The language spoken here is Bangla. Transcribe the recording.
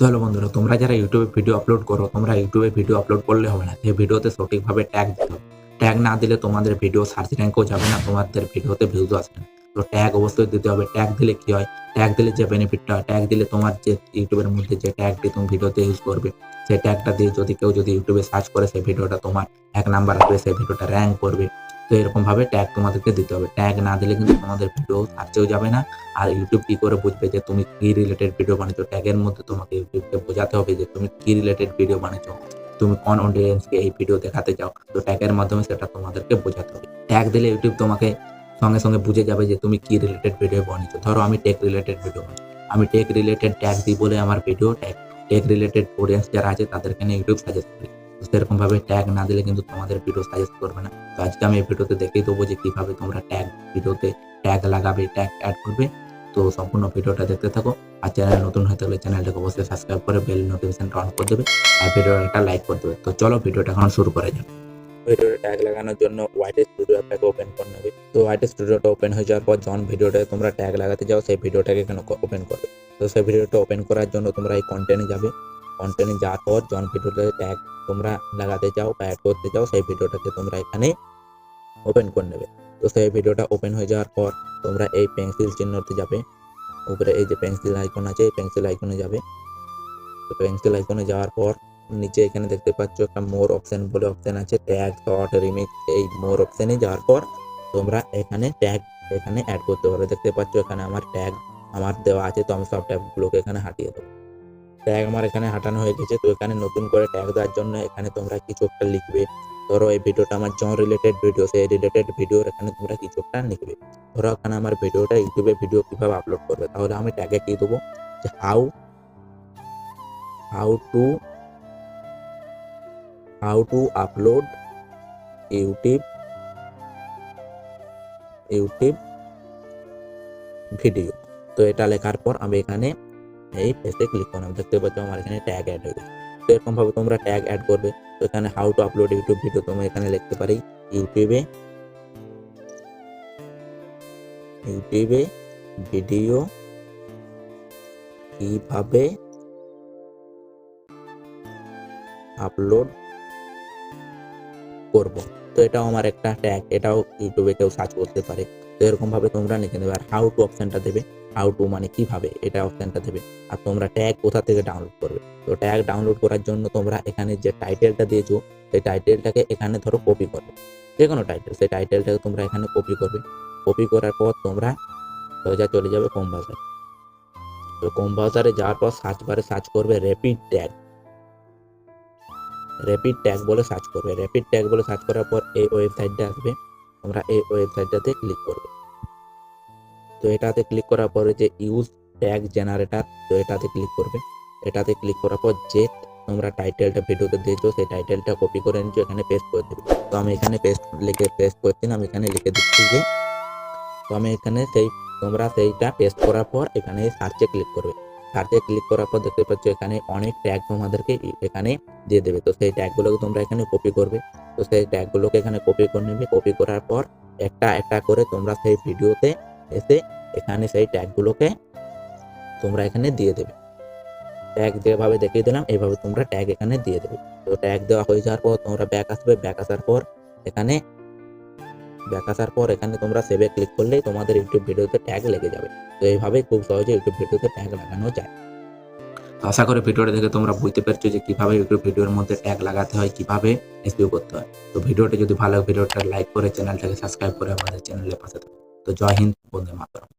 তো হ্যালো বন্ধুরা, তোমরা যারা ইউটিউবে ভিডিও আপলোড করো, তোমরা ইউটিউবে ভিডিও আপলোড করলে হবে না। সেই ভিডিওতে সঠিকভাবে ট্যাগ দিতে হবে ট্যাগ না দিলে তোমাদের ভিডিও সার্চ র্যাঙ্কও যাবে না, তোমাদের ভিডিওতে ভিউজও আসবে না। তো ট্যাগ অবশ্যই দিতে হবে। ট্যাগ দিলে কি হয়? ট্যাগ দিলে যে বেনিফিটটা হয় ট্যাগ দিলে তোমার যে ইউটিউবের মধ্যে যে ট্যাগটি তুমি ভিডিওতে ইউজ করবে, সেই ট্যাগটা দিয়ে যদি কেউ যদি ইউটিউবে সার্চ করে, সেই ভিডিওটা তোমার এক নাম্বার আসবে, সেই ভিডিওটা র্যাঙ্ক করবে। তো এরকম ভাবে ট্যাগ তোমাদেরকে দিতে হবে। ট্যাগ না দিলে কিন্তু তোমাদের ভিডিও সার্চেও যাবে না। আর ইউটিউব কি করে বুঝবে যে তুমি কি রিলেটেড ভিডিও বানিয়েছো? ট্যাগের মধ্যে তোমাকে ইউটিউবকে বোঝাতে হবে যে তুমি কি রিলেটেড ভিডিও বানিয়েছো। তুমি কোন অডিয়েন্সকে এই ভিডিও দেখাতে চাও? তো ট্যাগের মাধ্যমে সেটা তোমাদেরকে বোঝাতে হবে। ট্যাগ দিলে ইউটিউব তোমাকে সঙ্গে সঙ্গে বুঝে যাবে যে তুমি কি রিলেটেড ভিডিও বানিয়েছো। ধরো আমি টেক রিলেটেড ভিডিও আমি টেক রিলেটেড ট্যাগ দিই বলে আমার video tag tech related audience যারা আছে তাদেরকে নিয়ে ইউটিউব সাজেস্ট করি। তো সেরকম ভাবে ট্যাগ না দিলে কিন্তু তোমাদের ভিডিও সাজেস্ট করবে না। তো আজকে আমি এই ভিডিওতে দেখিয়ে দেবো যে কীভাবে তোমরা ট্যাগ ভিডিওতে ট্যাগ লাগাবে ট্যাগ অ্যাড করবে। তো সম্পূর্ণ ভিডিওটা দেখতে থাকো। আর চ্যানেল নতুন হয়ে থাকলে চ্যানেলটাকে অবশ্যই সাবস্ক্রাইব করে বেল নোটিফিকেশনটা অন করে দেবে আর ভিডিওটা একটা লাইক করে দেবে। তো চলো ভিডিওটা এখন শুরু করা যাক। ভিডিওটা ট্যাগ লাগানোর জন্য হোয়াইট স্টুডিও অ্যাপটাকে ওপেন করে নেবে। তো হোয়াইট স্টুডিওটা ওপেন হয়ে যাওয়ার পর যখন ভিডিওটাকে তোমরা ট্যাগ লাগাতে যাও, সেই ভিডিওটাকে এখানে ওপেন করবে। তো সেই ভিডিওটা ওপেন করার জন্য তোমরা এই কন্টেন্টে যাবে। কন্টেন্টে যাওয়ার পর জন ভিডিওটাতে ট্যাগ তোমরা লাগাতে চাও বা অ্যাড করতে চাও, সেই ভিডিওটাকে তোমরা এখানে ওপেন করে নেবে। তো সেই ভিডিওটা ওপেন হয়ে যাওয়ার পর তোমরা এই পেন্সিল চিহ্নতে যাবে। উপরে এই যে পেন্সিল আইকন আছে, এই পেন্সিল আইকনে যাবে। তো পেন্সিল আইকনে যাওয়ার পর নিচে এখানে দেখতে পাচ্ছ একটা মোর অপশন বলে অপশন আছে ট্যাগ শর্ট রিমিক্স এই মোর অপশনে যাওয়ার পর তোমরা এখানে ট্যাগ এখানে অ্যাড করতে পারবে। দেখতে পাচ্ছ এখানে আমার ট্যাগ আমার দেওয়া আছে, তো আমি সব ট্যাগগুলোকে এখানে হাঁটিয়ে দেবো। ট্যাগ আমার এখানে হাঁটানো হয়ে গেছে। তো এখানে নতুন করে ট্যাগ দেওয়ার জন্য এখানে তোমরা কিছু একটা লিখবে। ধরো এই ভিডিওটা আমার জন রিলেটেড ভিডিও সেই রিলেটেড ভিডিওর এখানে তোমরা কিছু একটা লিখবে। ধরো এখানে আমার ভিডিওটা ইউটিউবে ভিডিও কীভাবে আপলোড করবে? তাহলে আমি ট্যাগে কি দেবো যে how how to how to upload YouTube YouTube video তো এটা লেখার পর আমি এখানে এই পেজে ক্লিক করলাম দেখতে পাচ্ছ আমার এখানে ট্যাগ অ্যাড হয়ে গেছে। তো এরকম ভাবে তোমরা ট্যাগ অ্যাড করবে। তো এখানে how to upload YouTube video তোমরা এখানে লিখতে পারি। ইউটিউবে ইউটিউবে ভিডিও কীভাবে আপলোড করব? তো এটাও আমার একটা ট্যাগ এটাও ইউটিউবে কেউ সার্চ করতে পারে। তো এরকম ভাবে তোমরা লিখে দেবে আর হাউ টু অপশনটা দেবে। হাউ টু মানে কীভাবে এটা অপশনটা দেবে। আর তোমরা ট্যাগ কোথা থেকে ডাউনলোড করবে? তো ট্যাগ ডাউনলোড করার জন্য তোমরা এখানে যে টাইটেলটা দিয়েছ, সেই টাইটেলটাকে এখানে ধরো কপি করবে। যে কোনো টাইটেল সেই টাইটেলটাকে তোমরা এখানে কপি করবে। কপি করার পর তোমরা সোজা চলে যাবে কম ভাষায় তো কম ভাষারে যাওয়ার পর সার্চ বারে সার্চ করবে র্যাপিড ট্যাগ র্যাপিড ট্যাগ বলে সার্চ করবে। র্যাপিড ট্যাগ বলে সার্চ করার পর এই ওয়েবসাইটটা আসবে। তোমরা এই ওয়েবসাইটটাতে ক্লিক করবে। তো এটাতে ক্লিক করার পরে যে ইউজ ট্যাগ জেনারেটার তো এটাতে ক্লিক করবে। এটাতে ক্লিক করার পর যে তোমরা টাইটেলটা ভিডিওতে দিয়েছ, সেই টাইটেলটা কপি করে নিচ্ছ এখানে পেস্ট করে দেবে। তো আমি এখানে পেস্ট লিখে পেস্ট করছি না, আমি এখানে লিখে দিচ্ছি যে, তো আমি এখানে সেই, তোমরা সেইটা পেস্ট করার পর এখানে সার্চে ক্লিক করবে। সার্চে ক্লিক করার পর দেখতে পাচ্ছ এখানে অনেক ট্যাগ তোমাদেরকে এখানে দিয়ে দেবে। তো সেই ট্যাগগুলোকে তোমরা এখানে কপি করবে। তো সেই ট্যাগগুলোকে এখানে কপি করে নেবে। কপি করার পর একটা একটা করে তোমরা সেই ভিডিওতে এসে এখানে সেই ট্যাগগুলোকে তোমরা এখানে দিয়ে দেবে। ট্যাগ যেভাবে দেখিয়ে দিলাম এইভাবে তোমরা ট্যাগ এখানে দিয়ে দেবে। তো ট্যাগ দেওয়া হয়ে যাওয়ার পর তোমরা ব্যাক আসবে। ব্যাক আসার পর এখানে ব্যাক আসার পর এখানে তোমরা সেভে ক্লিক করলেই তোমাদের ইউটিউব ভিডিওতে ট্যাগ লেগে যাবে। তো এইভাবেই খুব সহজে ইউটিউব ভিডিওতে ট্যাগ লাগানো যায়। আশা করি ভিডিওটা দেখে তোমরা বুঝতে পারছ যে কীভাবে ইউটিউব ভিডিওর মধ্যে ট্যাগ লাগাতে হয়, কীভাবে এসপিও করতে হয়। তো ভিডিওটা যদি ভালো ভিডিওটা লাইক করে চ্যানেলটাকে সাবস্ক্রাইব করে আমাদের চ্যানেলের পাশে থাকো। তো জয় হিন্দ বন্দে মাতরম।